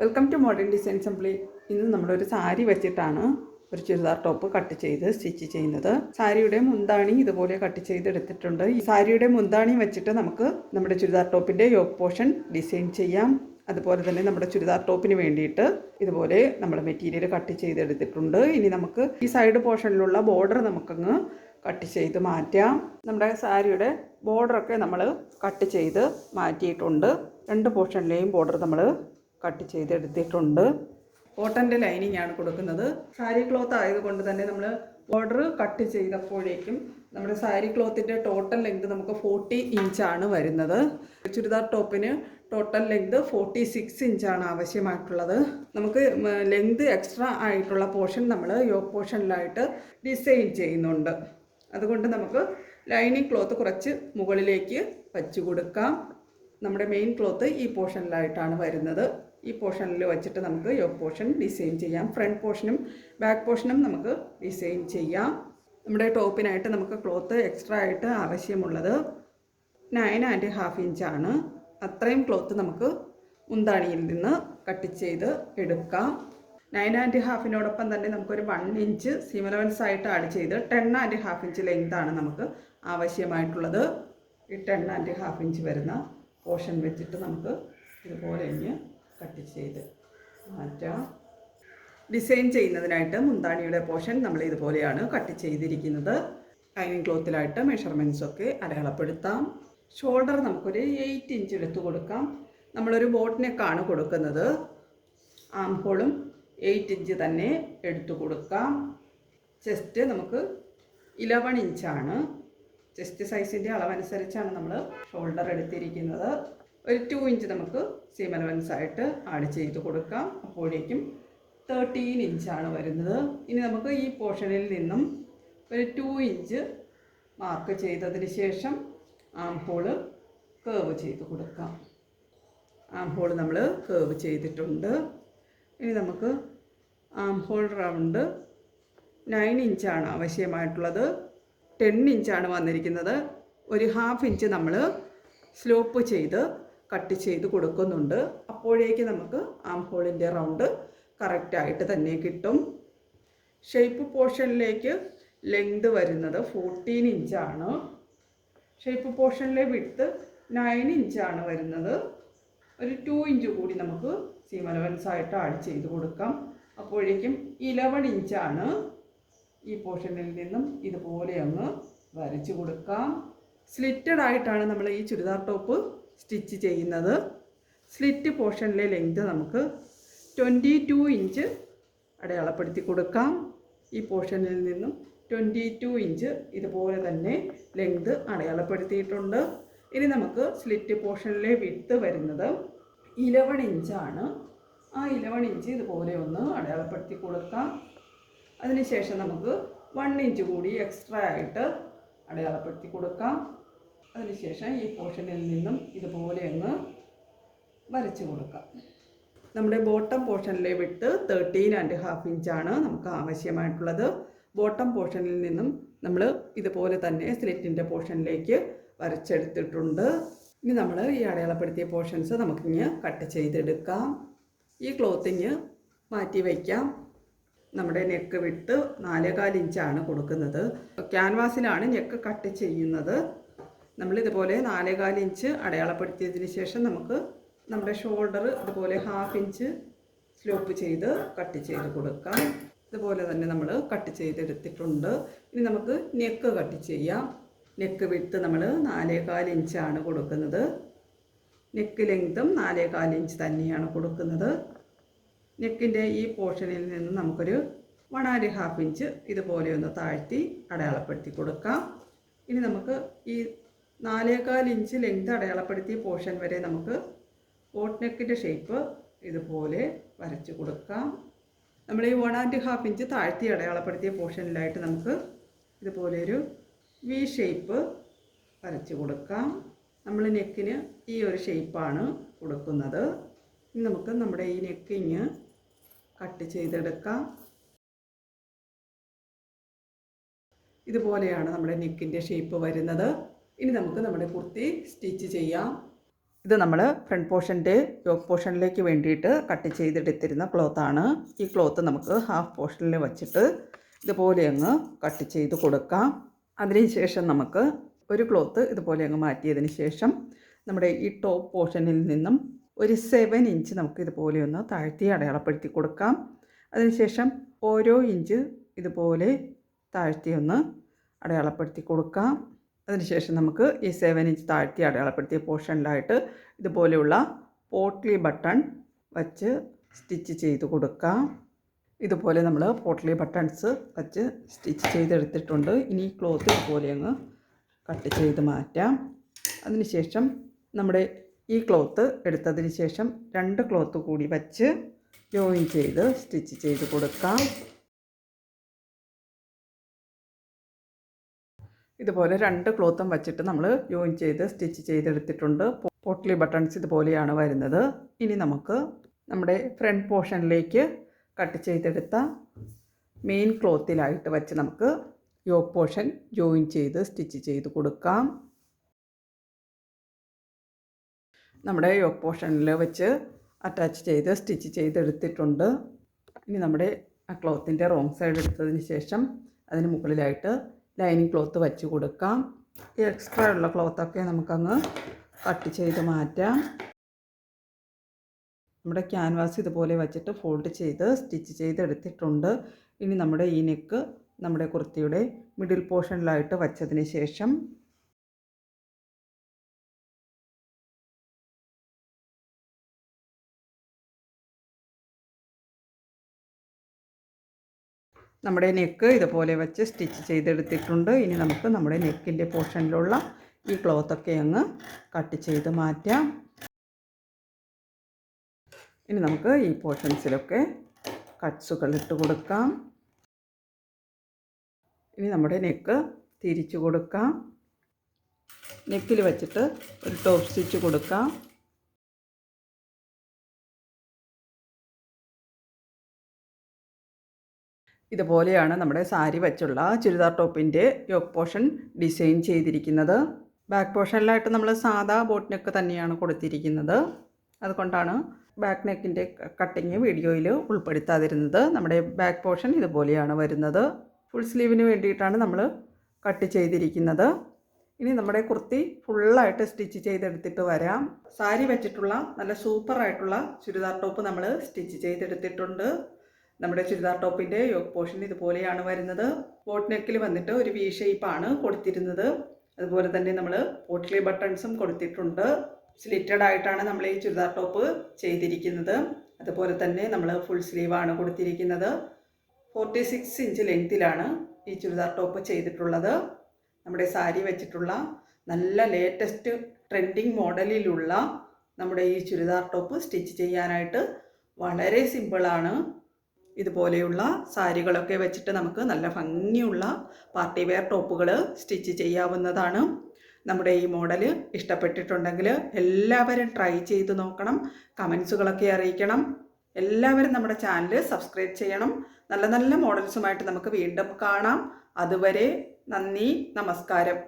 Welcome to modern design assembly ഇന്ന് നമ്മളൊരു സാരി വെച്ചിട്ടാണ് ഒരു ചുരിദാർ ടോപ്പ് കട്ട് ചെയ്ത് സ്റ്റിച്ച് ചെയ്യുന്നത്. സാരിയുടെ മുന്താണി ഇതുപോലെ കട്ട് ചെയ്തെടുത്തിട്ടുണ്ട്. ഈ സാരിയുടെ മുന്താണി വെച്ചിട്ട് നമുക്ക് നമ്മുടെ ചുരിദാർ ടോപ്പിന്റെ യോക്ക് പോർഷൻ ഡിസൈൻ ചെയ്യാം. അതുപോലെ തന്നെ നമ്മുടെ ചുരിദാർ ടോപ്പിന് വേണ്ടിയിട്ട് ഇതുപോലെ നമ്മൾ മെറ്റീരിയൽ കട്ട് ചെയ്തെടുത്തിട്ടുണ്ട്. ഇനി നമുക്ക് ഈ സൈഡ് പോർഷനിലുള്ള ബോർഡർ നമുക്കങ്ങ് കട്ട് ചെയ്ത് മാറ്റാം. നമ്മുടെ സാരിയുടെ ബോർഡറൊക്കെ നമ്മൾ കട്ട് ചെയ്ത് മാറ്റിയിട്ടുണ്ട്. രണ്ട് പോർഷനിലെയും ബോർഡർ നമ്മൾ കട്ട് ചെയ്തെടുത്തിട്ടുണ്ട്. കോട്ടന്റെ ലൈനിങ് ആണ് കൊടുക്കുന്നത്. സാരി ക്ലോത്ത് ആയതുകൊണ്ട് തന്നെ നമ്മൾ ബോർഡർ കട്ട് ചെയ്തപ്പോഴേക്കും നമ്മുടെ സാരി ക്ലോത്തിന്റെ ടോട്ടൽ ലെങ്ത് നമുക്ക് ഫോർട്ടി ഇഞ്ചാണ് വരുന്നത്. ചുരിദാർ ടോപ്പിന് ടോട്ടൽ ലെങ്ത് ഫോർട്ടി സിക്സ് ഇഞ്ചാണ് ആവശ്യമായിട്ടുള്ളത്. നമുക്ക് ലെങ്ത് എക്സ്ട്രാ ആയിട്ടുള്ള പോർഷൻ നമ്മൾ യോക്ക് പോർഷനിലായിട്ട് ഡിസൈൻ ചെയ്യുന്നുണ്ട്. അതുകൊണ്ട് നമുക്ക് ലൈനിങ് ക്ലോത്ത് കുറച്ച് മുകളിലേക്ക് വച്ചു കൊടുക്കാം. നമ്മുടെ മെയിൻ ക്ലോത്ത് ഈ പോർഷനിലായിട്ടാണ് വരുന്നത്. ഈ പോർഷനിൽ വെച്ചിട്ട് നമുക്ക് യോക്ക് പോർഷൻ ഡിസൈൻ ചെയ്യാം. ഫ്രണ്ട് പോർഷനും ബാക്ക് പോർഷനും നമുക്ക് ഡിസൈൻ ചെയ്യാം. നമ്മുടെ ടോപ്പിനായിട്ട് നമുക്ക് ക്ലോത്ത് എക്സ്ട്രാ ആയിട്ട് ആവശ്യമുള്ളത് നയൻ ആൻഡ് ഹാഫ് ഇഞ്ചാണ് അത്രയും ക്ലോത്ത് നമുക്ക് മുന്താണിയിൽ നിന്ന് കട്ട് ചെയ്ത് എടുക്കാം. നയൻ ആൻഡ് ഹാഫിനോടൊപ്പം തന്നെ നമുക്കൊരു വൺ ഇഞ്ച് സീം അലവൻസ് ആയിട്ട് ആഡ് ചെയ്ത് ടെൻ ആൻഡ് ഹാഫ് ഇഞ്ച് ലെങ്താണ് നമുക്ക് ആവശ്യമായിട്ടുള്ളത്. ഈ ടെൻ ആൻഡ് ഹാഫ് ഇഞ്ച് വരുന്ന പോർഷൻ വെച്ചിട്ട് നമുക്ക് ഇതുപോലെ ഇനി കട്ട് ചെയ്ത് മാറ്റാം. ഡിസൈൻ ചെയ്യുന്നതിനായിട്ട് മുന്താണിയുടെ പോർഷൻ നമ്മൾ ഇതുപോലെയാണ് കട്ട് ചെയ്തിരിക്കുന്നത്. ലൈനിങ് ക്ലോത്തിലായിട്ട് മെഷർമെന്റ്സ് ഒക്കെ അടയാളപ്പെടുത്താം. ഷോൾഡർ നമുക്കൊരു എയ്റ്റ് ഇഞ്ച് എടുത്ത് കൊടുക്കാം. നമ്മളൊരു ബോട്ട് കൊടുക്കുന്നത്. ആം ഹോളും എയ്റ്റ് ഇഞ്ച് തന്നെ എടുത്തു കൊടുക്കാം. ചെസ്റ്റ് നമുക്ക് ഇലവൺ ഇഞ്ചാണ് ചെസ്റ്റ് സൈസിന്റെ അളവനുസരിച്ചാണ് നമ്മൾ ഷോൾഡർ എടുത്തിരിക്കുന്നത്. ഒരു ടു ഇഞ്ച് നമുക്ക് സീം അലവൻസ് ആയിട്ട് ആഡ് ചെയ്ത് കൊടുക്കാം. അപ്പോഴേക്കും തേർട്ടീൻ ഇഞ്ചാണ് വരുന്നത്. ഇനി നമുക്ക് ഈ പോർഷനിൽ നിന്നും ഒരു ടു ഇഞ്ച് മാർക്ക് ചെയ്തതിന് ശേഷം ആം ഹോൾ കേവ് ചെയ്ത് കൊടുക്കാം. ആം ഹോൾ നമ്മൾ കേവ് ചെയ്തിട്ടുണ്ട്. ഇനി നമുക്ക് ആം ഹോൾ റൗണ്ട് നയൻ ഇഞ്ചാണ് ആവശ്യമായിട്ടുള്ളത്. ടെൻ ഇഞ്ചാണ് വന്നിരിക്കുന്നത്. ഒരു ഹാഫ് ഇഞ്ച് നമ്മൾ സ്ലോപ്പ് ചെയ്ത് കട്ട് ചെയ്ത് കൊടുക്കുന്നുണ്ട്. അപ്പോഴേക്ക് നമുക്ക് ആം ഹോളിന്റെ റൗണ്ട് കറക്റ്റായിട്ട് തന്നെ കിട്ടും. ഷേപ്പ് പോർഷനിലേക്ക് ലെങ്ത് വരുന്നത് ഫോർട്ടീൻ ഇഞ്ചാണ് ഷേപ്പ് പോർഷനിലെ വിട്ത്ത് നയൻ ഇഞ്ചാണ് വരുന്നത്. ഒരു ടു ഇഞ്ച് കൂടി നമുക്ക് സീം ആയിട്ട് ആഡ് ചെയ്ത് കൊടുക്കാം. അപ്പോഴേക്കും ഇലവൺ ഇഞ്ചാണ് ഈ പോർഷനിൽ നിന്നും ഇതുപോലെ അങ്ങ് വരച്ച് കൊടുക്കാം. സ്ലിറ്റഡ് ആയിട്ടാണ് നമ്മൾ ഈ ചുരിദാർ ടോപ്പ് സ്റ്റിച്ച് ചെയ്യുന്നത്. സ്ലിറ്റ് പോർഷനിലെ ലെങ്ത് നമുക്ക് ട്വന്റി ടു ഇഞ്ച് അടയാളപ്പെടുത്തി കൊടുക്കാം. ഈ പോർഷനിൽ നിന്നും ട്വന്റി ടു ഇഞ്ച് ഇതുപോലെ തന്നെ ലെങ്ത് അടയാളപ്പെടുത്തിയിട്ടുണ്ട്. ഇനി നമുക്ക് സ്ലിറ്റ് പോർഷനിലെ വിത്ത് വരുന്നത് ഇലവൺ ഇഞ്ചാണ്. ആ ഇലവൺ ഇഞ്ച് ഇതുപോലെ ഒന്ന് അടയാളപ്പെടുത്തി കൊടുക്കാം. അതിനുശേഷം നമുക്ക് വൺ ഇഞ്ച് കൂടി എക്സ്ട്രാ ആയിട്ട് അടയാളപ്പെടുത്തി കൊടുക്കാം. അതിനുശേഷം ഈ പോർഷനിൽ നിന്നും ഇതുപോലെ അങ്ങ് വരച്ച് കൊടുക്കാം. നമ്മുടെ ബോട്ടം പോർഷനിലെ വിട്ട് തേർട്ടീൻ ആൻഡ് ഹാഫ് ഇഞ്ചാണ് നമുക്ക് ആവശ്യമായിട്ടുള്ളത്. ബോട്ടം പോർഷനിൽ നിന്നും നമ്മൾ ഇതുപോലെ തന്നെ സ്ലിറ്റിന്റെ പോർഷനിലേക്ക് വരച്ചെടുത്തിട്ടുണ്ട്. ഇനി നമ്മൾ ഈ അടയാളപ്പെടുത്തിയ പോർഷൻസ് നമുക്കിങ്ങ് കട്ട് ചെയ്തെടുക്കാം. ഈ ക്ലോത്തിങ് മാറ്റി വയ്ക്കാം. നമ്മുടെ നെക്ക് വിട്ട് നാലേകാൽ ഇഞ്ചാണ് കൊടുക്കുന്നത്. ക്യാൻവാസിലാണ് നെക്ക് കട്ട് ചെയ്യുന്നത്. നമ്മൾ ഇതുപോലെ നാലേകാൽ ഇഞ്ച് അടയാളപ്പെടുത്തിയതിന് ശേഷം നമുക്ക് നമ്മുടെ ഷോൾഡർ ഇതുപോലെ ഹാഫ് ഇഞ്ച് സ്ലോപ്പ് ചെയ്ത് കട്ട് ചെയ്ത് കൊടുക്കാം. ഇതുപോലെ തന്നെ നമ്മൾ കട്ട് ചെയ്തെടുത്തിട്ടുണ്ട്. ഇനി നമുക്ക് നെക്ക് കട്ട് ചെയ്യാം. നെക്ക് വിട്ട് നമ്മൾ നാലേകാൽ ഇഞ്ചാണ് കൊടുക്കുന്നത്. നെക്ക് ലെങ്തും നാലേകാൽ ഇഞ്ച് തന്നെയാണ് കൊടുക്കുന്നത്. നെക്കിന്റെ ഈ പോർഷനിൽ നിന്ന് നമുക്കൊരു വൺ ആൻഡ് ഹാഫ് ഇഞ്ച് ഇതുപോലെ ഒന്ന് താഴ്ത്തി അടയാളപ്പെടുത്തി കൊടുക്കാം. ഇനി നമുക്ക് ഈ നാലേകാൽ ഇഞ്ച് ലെങ്ത് അടയാളപ്പെടുത്തിയ പോർഷൻ വരെ നമുക്ക് ബോട്ട് നെക്കിന്റെ ഷേപ്പ് ഇതുപോലെ വരച്ച് കൊടുക്കാം. നമ്മൾ ഈ വൺ ആൻഡ് ഹാഫ് ഇഞ്ച് താഴ്ത്തി അടയാളപ്പെടുത്തിയ പോർഷനിലായിട്ട് നമുക്ക് ഇതുപോലെ ഒരു വി ഷേപ്പ് വരച്ച് കൊടുക്കാം. നമ്മൾ നെക്കിന് ഈ ഒരു ഷേപ്പാണ് കൊടുക്കുന്നത്. നമുക്ക് നമ്മുടെ ഈ നെക്കിങ് കട്ട് ചെയ്തെടുക്കാം. ഇതുപോലെയാണ് നമ്മുടെ നെക്കിന്റെ ഷേപ്പ് വരുന്നത്. ഇനി നമുക്ക് നമ്മുടെ കുർത്തി സ്റ്റിച്ച് ചെയ്യാം. ഇത് നമ്മൾ ഫ്രണ്ട് പോർഷന്റെ യോക്ക് പോർഷനിലേക്ക് വേണ്ടിയിട്ട് കട്ട് ചെയ്തെടുത്തിരുന്ന ക്ലോത്താണ് ഈ ക്ലോത്ത് നമുക്ക് ഹാഫ് പോർഷനിൽ വച്ചിട്ട് ഇതുപോലെ അങ്ങ് കട്ട് ചെയ്ത് കൊടുക്കാം. അതിനുശേഷം നമുക്ക് ഒരു ക്ലോത്ത് ഇതുപോലെ അങ്ങ് മാറ്റിയതിന് ശേഷം നമ്മുടെ ഈ ടോപ്പ് പോർഷനിൽ നിന്നും ഒരു സെവൻ ഇഞ്ച് നമുക്ക് ഇതുപോലെ ഒന്ന് താഴ്ത്തി അടയാളപ്പെടുത്തി കൊടുക്കാം. അതിനുശേഷം ഓരോ ഇഞ്ച് ഇതുപോലെ താഴ്ത്തി ഒന്ന് അടയാളപ്പെടുത്തി കൊടുക്കാം. അതിനുശേഷം നമുക്ക് ഈ സെവൻ ഇഞ്ച് താഴ്ത്തി അടയാളപ്പെടുത്തിയ പോർഷനിലായിട്ട് ഇതുപോലെയുള്ള പോട്ട്ലി ബട്ടൺ വച്ച് സ്റ്റിച്ച് ചെയ്ത് കൊടുക്കാം. ഇതുപോലെ നമ്മൾ പോട്ട്ലി ബട്ടൺസ് വച്ച് സ്റ്റിച്ച് ചെയ്തെടുത്തിട്ടുണ്ട്. ഇനി ക്ലോത്ത് ഇതുപോലെ അങ്ങ് കട്ട് ചെയ്ത് മാറ്റാം. അതിനുശേഷം നമ്മുടെ ഈ ക്ലോത്ത് എടുത്തതിന് ശേഷം രണ്ട് ക്ലോത്ത് കൂടി വച്ച് ജോയിൻ ചെയ്ത് സ്റ്റിച്ച് ചെയ്ത് കൊടുക്കാം. ഇതുപോലെ രണ്ട് ക്ലോത്തും വച്ചിട്ട് നമ്മൾ ജോയിൻ ചെയ്ത് സ്റ്റിച്ച് ചെയ്തെടുത്തിട്ടുണ്ട്. പോട്ട്ലി ബട്ടൺസ് ഇതുപോലെയാണ് വരുന്നത്. ഇനി നമുക്ക് നമ്മുടെ ഫ്രണ്ട് പോർഷനിലേക്ക് കട്ട് ചെയ്തെടുത്ത മെയിൻ ക്ലോത്തിലായിട്ട് വച്ച് നമുക്ക് യോക്ക് പോർഷൻ ജോയിൻ ചെയ്ത് സ്റ്റിച്ച് ചെയ്ത് കൊടുക്കാം. നമ്മുടെ യോക്ക് പോർഷനിൽ വെച്ച് അറ്റാച്ച് ചെയ്ത് സ്റ്റിച്ച് ചെയ്തെടുത്തിട്ടുണ്ട്. ഇനി നമ്മുടെ ആ ക്ലോത്തിന്റെ റോങ് സൈഡ് എടുത്തതിന് ശേഷം അതിന് മുകളിലായിട്ട് ലൈനിങ് ക്ലോത്ത് വെച്ച് കൊടുക്കാം. എക്സ്ട്രാ ഉള്ള ക്ലോത്തൊക്കെ നമുക്കങ്ങ് കട്ട് ചെയ്ത് മാറ്റാം. നമ്മുടെ ക്യാൻവാസ് ഇതുപോലെ വെച്ചിട്ട് ഫോൾഡ് ചെയ്ത് സ്റ്റിച്ച് ചെയ്ത് എടുത്തിട്ടുണ്ട്. ഇനി നമ്മുടെ ഈ നെക്ക് നമ്മുടെ കുർത്തിയുടെ മിഡിൽ പോർഷനിലായിട്ട് വച്ചതിന് ശേഷം നമ്മുടെ നെക്ക് ഇതുപോലെ വെച്ച് സ്റ്റിച്ച് ചെയ്തെടുത്തിട്ടുണ്ട്. ഇനി നമുക്ക് നമ്മുടെ നെക്കിന്റെ പോർഷനിലുള്ള ഈ ക്ലോത്തൊക്കെ അങ്ങ് കട്ട് ചെയ്ത് മാറ്റാം. ഇനി നമുക്ക് ഈ പോർഷൻസിലൊക്കെ കട്ട്സുകൾ ഇട്ട് കൊടുക്കാം. ഇനി നമ്മുടെ നെക്ക് തിരിച്ചു കൊടുക്കാം. നെക്കിൽ വെച്ചിട്ട് ഒരു ടോപ്പ് സ്റ്റിച്ച് കൊടുക്കാം. ഇതുപോലെയാണ് നമ്മുടെ സാരി വെച്ചുള്ള ചുരിദാർ ടോപ്പിന്റെ യോക്ക് പോർഷൻ ഡിസൈൻ ചെയ്തിരിക്കുന്നത്. ബാക്ക് പോർഷനിലായിട്ട് നമ്മൾ സാധാ ബോട്ട് നെക്ക് തന്നെയാണ് കൊടുത്തിരിക്കുന്നത്. അതുകൊണ്ടാണ് ബാക്ക് നെക്കിന്റെ കട്ടിങ് വീഡിയോയിൽ ഉൾപ്പെടുത്താതിരുന്നത്. നമ്മുടെ ബാക്ക് പോർഷൻ ഇതുപോലെയാണ് വരുന്നത്. ഫുൾ സ്ലീവിന് വേണ്ടിയിട്ടാണ് നമ്മൾ കട്ട് ചെയ്തിരിക്കുന്നത്. ഇനി നമ്മുടെ കുർത്തി ഫുള്ളായിട്ട് സ്റ്റിച്ച് ചെയ്തെടുത്തിട്ട് വരാം. സാരി വെച്ചിട്ടുള്ള നല്ല സൂപ്പറായിട്ടുള്ള ചുരിദാർ ടോപ്പ് നമ്മൾ സ്റ്റിച്ച് ചെയ്തെടുത്തിട്ടുണ്ട്. നമ്മുടെ ചുരിദാർ ടോപ്പിന്റെ യോക്ക് പോർഷൻ ഇതുപോലെയാണ് വരുന്നത്. ബോട്ട് നെക്കിൽ വന്നിട്ട് ഒരു വി ഷേപ്പാണ് കൊടുത്തിരുന്നത്. അതുപോലെ തന്നെ നമ്മൾ പോട്ടിലെ ബട്ടൺസും കൊടുത്തിട്ടുണ്ട്. സ്ലിറ്റഡ് ആയിട്ടാണ് നമ്മൾ ഈ ചുരിദാർ ടോപ്പ് ചെയ്തിരിക്കുന്നത്. അതുപോലെ തന്നെ നമ്മൾ ഫുൾ സ്ലീവാണ് കൊടുത്തിരിക്കുന്നത്. ഫോർട്ടി സിക്സ് ഇഞ്ച് ലെങ്തിലാണ് ഈ ചുരിദാർ ടോപ്പ് ചെയ്തിട്ടുള്ളത്. നമ്മുടെ സാരി വെച്ചിട്ടുള്ള നല്ല ലേറ്റസ്റ്റ് ട്രെൻഡിങ് മോഡലിലുള്ള നമ്മുടെ ഈ ചുരിദാർ ടോപ്പ് സ്റ്റിച്ച് ചെയ്യാനായിട്ട് വളരെ സിമ്പിളാണ് ഇതുപോലെയുള്ള സാരികളൊക്കെ വെച്ചിട്ട് നമുക്ക് നല്ല ഭംഗിയുള്ള പാർട്ടി വെയർ ടോപ്പുകൾ സ്റ്റിച്ച് ചെയ്യാവുന്നതാണ്. നമ്മുടെ ഈ മോഡൽ ഇഷ്ടപ്പെട്ടിട്ടുണ്ടെങ്കിൽ എല്ലാവരും ട്രൈ ചെയ്ത് നോക്കണം കമൻസുകളൊക്കെ അറിയിക്കണം. എല്ലാവരും നമ്മുടെ ചാനൽ സബ്സ്ക്രൈബ് ചെയ്യണം. നല്ല നല്ല മോഡൽസുമായിട്ട് നമുക്ക് വീണ്ടും കാണാം. അതുവരെ നന്ദി നമസ്കാരം.